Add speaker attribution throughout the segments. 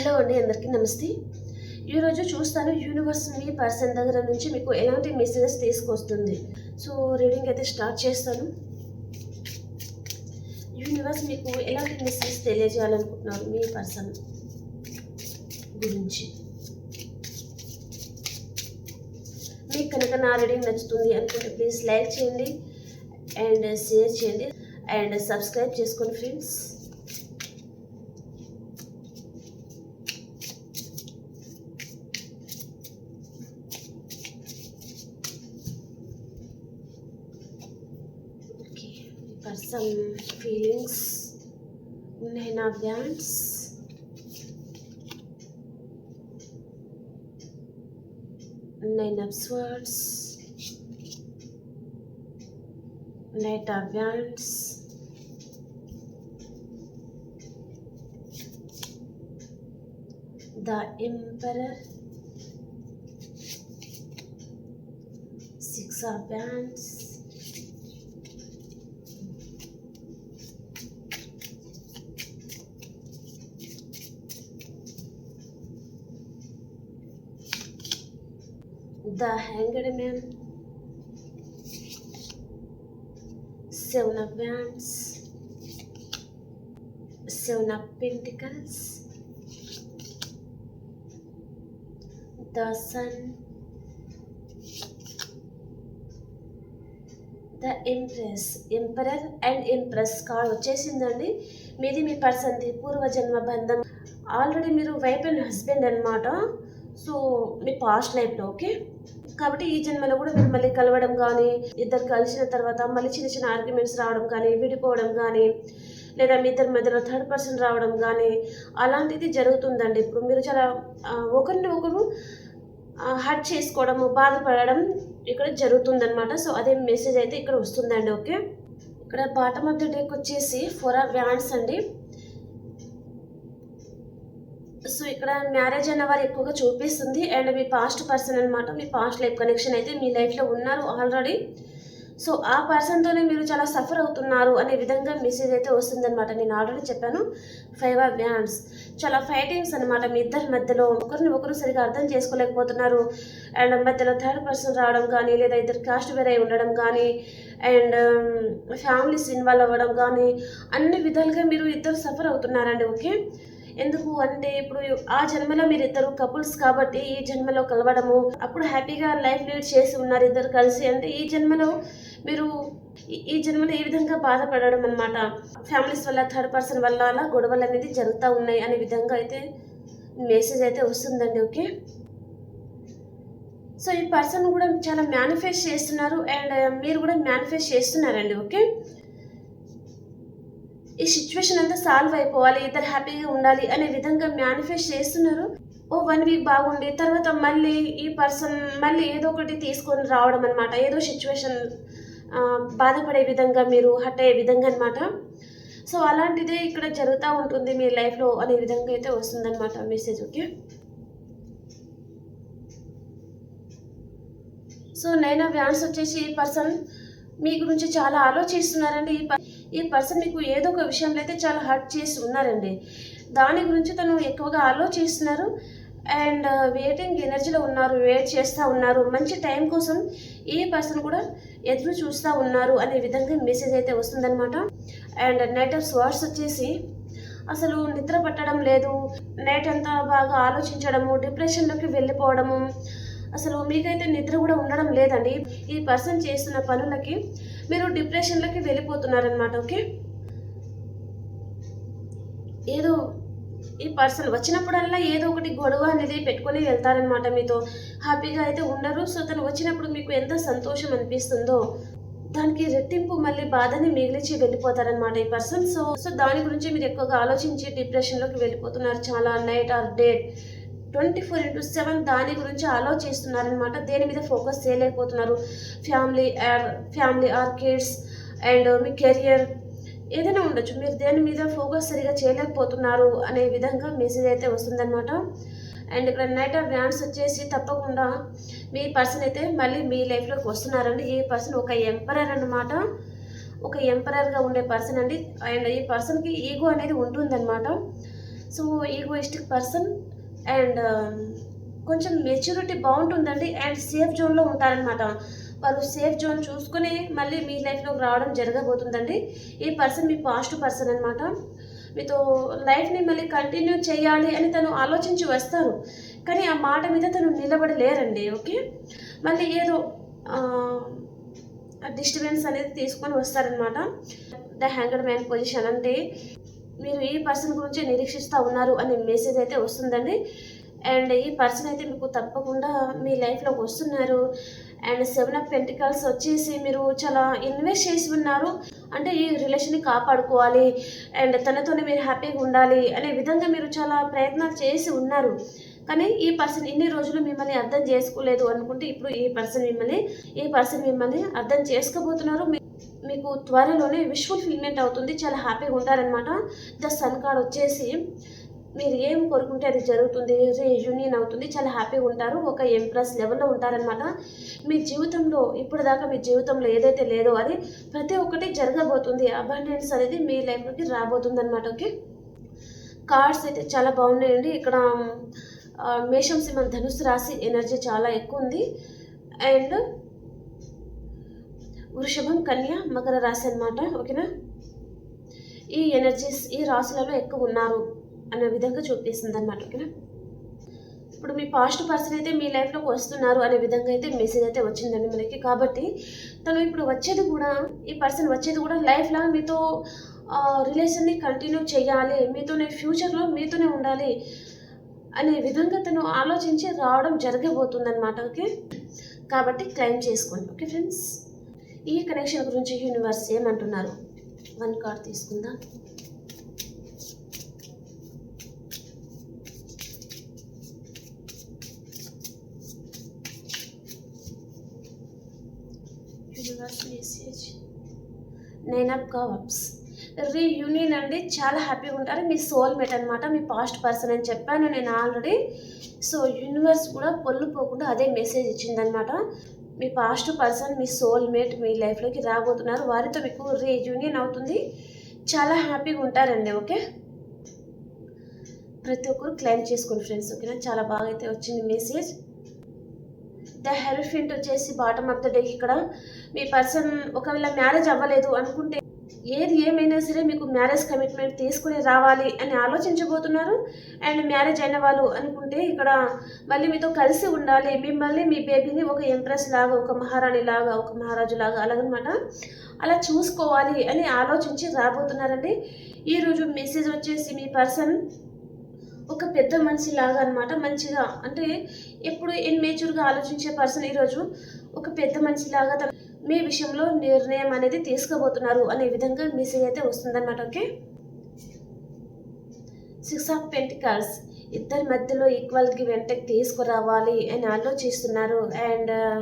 Speaker 1: Hello అండి అందరికీ నమస్తే. ఈరోజు చూస్తాను యూనివర్స్ మీ పర్సన్ దగ్గర నుంచి మీకు ఎలాంటి మెసేజెస్ తీసుకొస్తుంది. సో రీడింగ్ అయితే స్టార్ట్ చేస్తాను. యూనివర్స్ మీకు ఎలాంటి మెసేజ్ తెలియజేయాలనుకుంటున్నారు మీ పర్సన్ గురించి? మీకు కనుక నా రీడింగ్ నచ్చుతుంది అనుకుంటే ప్లీజ్ లైక్ చేయండి అండ్ షేర్ చేయండి అండ్ సబ్స్క్రైబ్ చేసుకోండి friends. For some feelings, Nine of Wands, Nine of Swords, Knight of Wands, the Emperor, Six of Wands. The hanged Man, seven of Wands, seven of pentacles the sun the empress emperor and empress card వచ్చేసిందండి. మీది మీ పర్సన్ది పూర్వజన్మ బంధం. Already మీరు wife and husband అనమాట so మీ past లైఫ్లో ఓకే కాబట్టి ఈ జన్మలో కూడా మీరు మళ్ళీ కలవడం కానీ ఇద్దరు కలిసిన తర్వాత మళ్ళీ చిన్న చిన్న ఆర్గ్యుమెంట్స్ రావడం కానీ విడిపోవడం కానీ లేదా మీ ఇద్దరి మధ్యలో థర్డ్ పర్సన్ రావడం కానీ అలాంటిది జరుగుతుందండి. ఇప్పుడు మీరు చాలా ఒకరిని ఒకరు హర్ట్ చేసుకోవడము బాధపడడం ఇక్కడ జరుగుతుందన్నమాట. సో అదే మెసేజ్ అయితే ఇక్కడ వస్తుందండి ఓకే ఇక్కడ బాటమ్ ఆఫ్ ద డేక్ వచ్చేసి ఫోర్ ఆఫ్ వ్యాండ్స్ అండి. సో ఇక్కడ మ్యారేజ్ అన్న వారు ఎక్కువగా చూపిస్తుంది. అండ్ మీ పాస్ట్ పర్సన్ అనమాట మీ పాస్ట్ లైఫ్ కనెక్షన్ అయితే మీ లైఫ్లో ఉన్నారు ఆల్రెడీ. సో ఆ పర్సన్తోనే మీరు చాలా సఫర్ అవుతున్నారు అనే విధంగా మెసేజ్ అయితే వస్తుందన్నమాట. నేను ఆల్రెడీ చెప్పాను ఫైవ్ ఆఫ్ వ్యాండ్స్ చాలా ఫైటింగ్స్ అనమాట మీ ఇద్దరి మధ్యలో ఒకరిని ఒకరు సరిగా అర్థం చేసుకోలేకపోతున్నారు. అండ్ మధ్యలో థర్డ్ పర్సన్ రావడం కానీ లేదా ఇద్దరు కాస్ట్ వేరే ఉండడం కానీ అండ్ ఫ్యామిలీస్ ఇన్వాల్వ్ అవ్వడం కానీ అన్ని విధాలుగా మీరు ఇద్దరు సఫర్ అవుతున్నారండి ఓకే? ఎందుకు అంటే ఇప్పుడు ఆ జన్మలో మీరు ఇద్దరు కపుల్స్ కాబట్టి ఈ జన్మలో కలవడము అప్పుడు హ్యాపీగా లైఫ్ లీడ్ చేసి ఉన్నారు ఇద్దరు కలిసి అంటే ఈ జన్మలో మీరు ఈ- ఈ జన్మలో ఏ విధంగా బాధపడడం అనమాట ఫ్యామిలీస్ వల్ల థర్డ్ పర్సన్ వల్ల అలా గొడవలు అనేది జరుగుతూ ఉన్నాయి అనే విధంగా అయితే మెసేజ్ అయితే వస్తుందండి ఓకే సో ఈ పర్సన్ కూడా చాలా మేనిఫెస్ట్ చేస్తున్నారు అండ్ మీరు కూడా మేనిఫెస్ట్ చేస్తున్నారండి ఓకే ఈ సిచ్యువేషన్ అంతా సాల్వ్ అయిపోవాలి ఇద్దరు హ్యాపీగా ఉండాలి అనే విధంగా మేనిఫెస్ట్ చేస్తున్నారు. ఓ వన్ వీక్ బాగుండి తర్వాత మళ్ళీ ఈ పర్సన్ మళ్ళీ ఏదో ఒకటి తీసుకొని రావడం అనమాట ఏదో సిచ్యువేషన్ బాధపడే విధంగా మీరు హట్ అయ్యే విధంగా అనమాట సో అలాంటిదే ఇక్కడ జరుగుతూ ఉంటుంది మీ లైఫ్లో అనే విధంగా అయితే వస్తుందన్నమాట message okay so nine of wands వచ్చేసి ఈ పర్సన్ మీ గురించి చాలా ఆలోచిస్తున్నారండి. ఈ ఈ పర్సన్ మీకు ఏదో ఒక విషయంలో అయితే చాలా హర్ట్ చేసి ఉన్నారండి. దాని గురించి తను ఎక్కువగా ఆలోచిస్తున్నారు. అండ్ వెయిటింగ్ ఎనర్జీలో ఉన్నారు వెయిట్ చేస్తూ ఉన్నారు. మంచి టైం కోసం ఈ పర్సన్ కూడా ఎదురు చూస్తూ ఉన్నారు అనే విధంగా మెసేజ్ అయితే వస్తుందన్నమాట. అండ్ నైట్ ఆఫ్ వచ్చేసి అసలు నిద్ర పట్టడం లేదు. నైట్ అంతా బాగా ఆలోచించడము డిప్రెషన్లోకి వెళ్ళిపోవడము. అసలు మీకైతే నిద్ర కూడా ఉండడం లేదండి. ఈ పర్సన్ చేస్తున్న పనులకి మీరు డిప్రెషన్లోకి వెళ్ళిపోతున్నారనమాట ఓకే? ఏదో ఈ పర్సన్ వచ్చినప్పుడల్లా ఏదో ఒకటి గొడవ అనేది పెట్టుకొని వెళ్తారనమాట మీతో. హ్యాపీగా అయితే ఉండరు. సో తను వచ్చినప్పుడు మీకు ఎంత సంతోషం అనిపిస్తుందో దానికి రెట్టింపు మళ్ళీ బాధని మిగిలిచి వెళ్ళిపోతారనమాట ఈ పర్సన్. సో సో దాని గురించి మీరు ఎక్కువగా ఆలోచించి డిప్రెషన్లోకి వెళ్ళిపోతున్నారు చాలా night or date. Twenty four into seven దాని గురించి ఆలోచిస్తున్నారనమాట దేని మీద ఫోకస్ చేయలేకపోతున్నారు. Family or family or kids and me career ఏదైనా ఉండొచ్చు. మీరు దేని మీద ఫోకస్ సరిగా చేయలేకపోతున్నారు అనే విధంగా మెసేజ్ అయితే వస్తుందన్నమాట. అండ్ ఇక్కడ నైట్ ఆఫ్ వ్యాన్స్ వచ్చేసి తప్పకుండా మీ పర్సన్ అయితే మళ్ళీ మీ లైఫ్లోకి వస్తున్నారండి. ఈ పర్సన్ ఒక ఎంపరర్ అన్నమాట. ఒక ఎంపరర్గా ఉండే పర్సన్ అండి. అండ్ ఈ పర్సన్కి ఈగో అనేది ఉంటుందన్నమాట. So egoistic person and um, కొంచెం మెచ్యూరిటీ బాగుంటుందండి. అండ్ సేఫ్ జోన్లో ఉంటారనమాట వాళ్ళు సేఫ్ జోన్ చూసుకుని మళ్ళీ మీ లైఫ్లోకి రావడం జరగబోతుందండి. ఈ పర్సన్ మీ పాజిటివ్ పర్సన్ అనమాట మీతో లైఫ్ని మళ్ళీ కంటిన్యూ చేయాలి అని తను ఆలోచించి వస్తారు. కానీ ఆ మాట మీద తను నిలబడి లేరండి ఓకే? మళ్ళీ ఏదో డిస్టర్బెన్స్ అనేది తీసుకొని వస్తారనమాట ద హ్యాంగర్ మ్యాన్ పొజిషన్ అంటే మీరు ఈ పర్సన్ గురించి నిరీక్షిస్తూ ఉన్నారు అనే మెసేజ్ అయితే వస్తుందండి. అండ్ ఈ పర్సన్ అయితే మీకు తప్పకుండా మీ లైఫ్లోకి వస్తున్నారు. అండ్ సెవెన్ ఆఫ్ పెంటికల్స్ వచ్చేసి మీరు చాలా ఇన్వెస్ట్ చేసి ఉన్నారు. అంటే ఈ రిలేషన్ని కాపాడుకోవాలి. అండ్ తనతోనే మీరు హ్యాపీగా ఉండాలి అనే విధంగా మీరు చాలా ప్రయత్నాలు చేసి ఉన్నారు. కానీ ఈ పర్సన్ ఇన్ని రోజులు మిమ్మల్ని అర్థం చేసుకోలేదు అనుకుంటే ఇప్పుడు ఈ పర్సన్ మిమ్మల్ని ఈ పర్సన్ మిమ్మల్ని అర్థం చేసుకోబోతున్నారు. మీ- మీకు త్వరలోనే విజువల్ ఫీల్మెంట్ అవుతుంది. చాలా హ్యాపీగా ఉంటారనమాట ద సన్ కార్డ్ వచ్చేసి మీరు ఏం కోరుకుంటే అది జరుగుతుంది. యూనియన్ అవుతుంది. చాలా హ్యాపీగా ఉంటారు. ఒక ఎంప్రెస్ లెవెల్లో ఉంటారనమాట మీ జీవితంలో ఇప్పుడు దాకా మీ జీవితంలో ఏదైతే లేదో అది ప్రతి ఒక్కటి జరగబోతుంది. అబండెన్స్ అనేది మీ లైఫ్లోకి రాబోతుంది అనమాట ఓకే? కార్డ్స్ అయితే చాలా బాగున్నాయండి. ఇక్కడ మేషం సింహం ధనుసు రాశి ఎనర్జీ చాలా ఎక్కువ ఉంది. అండ్ వృషభం కన్య మకర రాశి అనమాట ఓకేనా? ఈ ఎనర్జీస్ ఈ రాశులలో ఎక్కువ ఉన్నారు అనే విధంగా చూపిస్తుంది అనమాట ఓకేనా? ఇప్పుడు మీ పాస్ట్ పర్సన్ అయితే మీ లైఫ్లోకి వస్తున్నారు అనే విధంగా అయితే మెసేజ్ అయితే వచ్చిందండి మనకి. కాబట్టి తను ఇప్పుడు వచ్చేది కూడా ఈ పర్సన్ వచ్చేది కూడా లైఫ్లో మీతో రిలేషన్ని కంటిన్యూ చేయాలి మీతోనే ఫ్యూచర్లో మీతోనే ఉండాలి అనే విధంగా తను ఆలోచించి రావడం జరగబోతుందన్నమాట. ఓకే? కాబట్టి క్లైమ్ చేసుకోండి. ఓకే ఫ్రెండ్స్ ఈ కనెక్షన్ గురించి యూనివర్స్ ఏమంటున్నారు? వన్ కార్డ్ తీసుకుందాం. Universe message nine of cups reunion అండి చాలా హ్యాపీగా ఉంటారు. మీ సోల్ మేట్ అనమాట మీ పాస్ట్ పర్సన్ అని చెప్పాను నేను ఆల్రెడీ సో యూనివర్స్ కూడా పొల్లుపోకుండా అదే మెసేజ్ ఇచ్చిందనమాట మీ పాస్ట్ పర్సన్ మీ సోల్ మేట్ మీ లైఫ్లోకి రాబోతున్నారు. వారితో మీకు రీయూనియన్ అవుతుంది. చాలా హ్యాపీగా ఉంటారండి ఓకే ప్రతి ఒక్కరు క్లైమ్ చేసుకోండి ఫ్రెండ్స్ ఓకేనా చాలా బాగా అయితే వచ్చింది మెసేజ్ ద హెల్ఫెంట్ వచ్చేసి బాటమ్ ఆఫ్ ద డే ఇక్కడ. మీ పర్సన్ ఒకవేళ మ్యారేజ్ అవ్వలేదు అనుకుంటే ఏది ఏమైనా సరే మీకు మ్యారేజ్ కమిట్మెంట్ తీసుకుని రావాలి అని ఆలోచించబోతున్నారు. అండ్ మ్యారేజ్ అయిన వాళ్ళు అనుకుంటే ఇక్కడ మళ్ళీ మీతో కలిసి ఉండాలి. మిమ్మల్ని మీ బేబీని ఒక ఎంప్రెస్ లాగా ఒక మహారాణి లాగా ఒక మహారాజు లాగా అలాగనమాట అలా చూసుకోవాలి అని ఆలోచించి రాబోతున్నారండి. ఈరోజు మెసేజ్ వచ్చేసి మీ పర్సన్ ఒక పెద్ద మనిషి లాగా అనమాట. మంచిగా అంటే ఎప్పుడు ఇన్మేచ్యూర్గా ఆలోచించే పర్సన్ ఈరోజు ఒక పెద్ద మనిషి లాగా తన మీ విషయంలో నిర్ణయం అనేది తీసుకోబోతున్నారు అనే విధంగా మెసేజ్ అయితే వస్తుందన్నమాట ఓకే? సిక్స్ ఆఫ్ పెంటికల్స్ ఇద్దరి మధ్యలో ఈక్వల్కి వెంటకి తీసుకురావాలి అని ఆలోచిస్తున్నారు. అండ్ uh,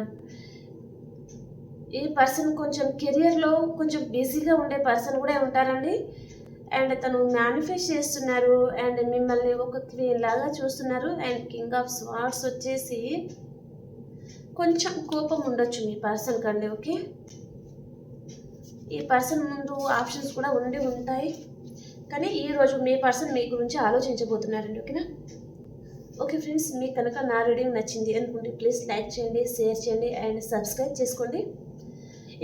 Speaker 1: ఈ పర్సన్ కొంచెం కెరియర్లో కొంచెం బిజీగా ఉండే పర్సన్ కూడా ఉంటారండి. అండ్ తను మేనిఫెస్ట్ చేస్తున్నారు. అండ్ మిమ్మల్ని ఒక క్వీన్ లాగా చూస్తున్నారు. అండ్ కింగ్ ఆఫ్ స్వార్ట్స్ వచ్చేసి కొంచెం కోపం ఉండొచ్చు మీ పర్సన్ కండి ఓకే? ఈ పర్సన్ ముందు ఆప్షన్స్ కూడా ఉండి ఉంటాయి. కానీ ఈరోజు మీ పర్సన్ మీ గురించి ఆలోచించబోతున్నారండి ఓకేనా? ఓకే ఫ్రెండ్స్ మీకు కనుక నా రీడింగ్ నచ్చింది అనుకుంటే ప్లీజ్ లైక్ చేయండి షేర్ చేయండి అండ్ సబ్స్క్రైబ్ చేసుకోండి.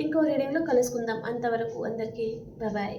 Speaker 1: ఇంకో రీడింగ్లో కలుసుకుందాం. అంతవరకు అందరికీ బాయ్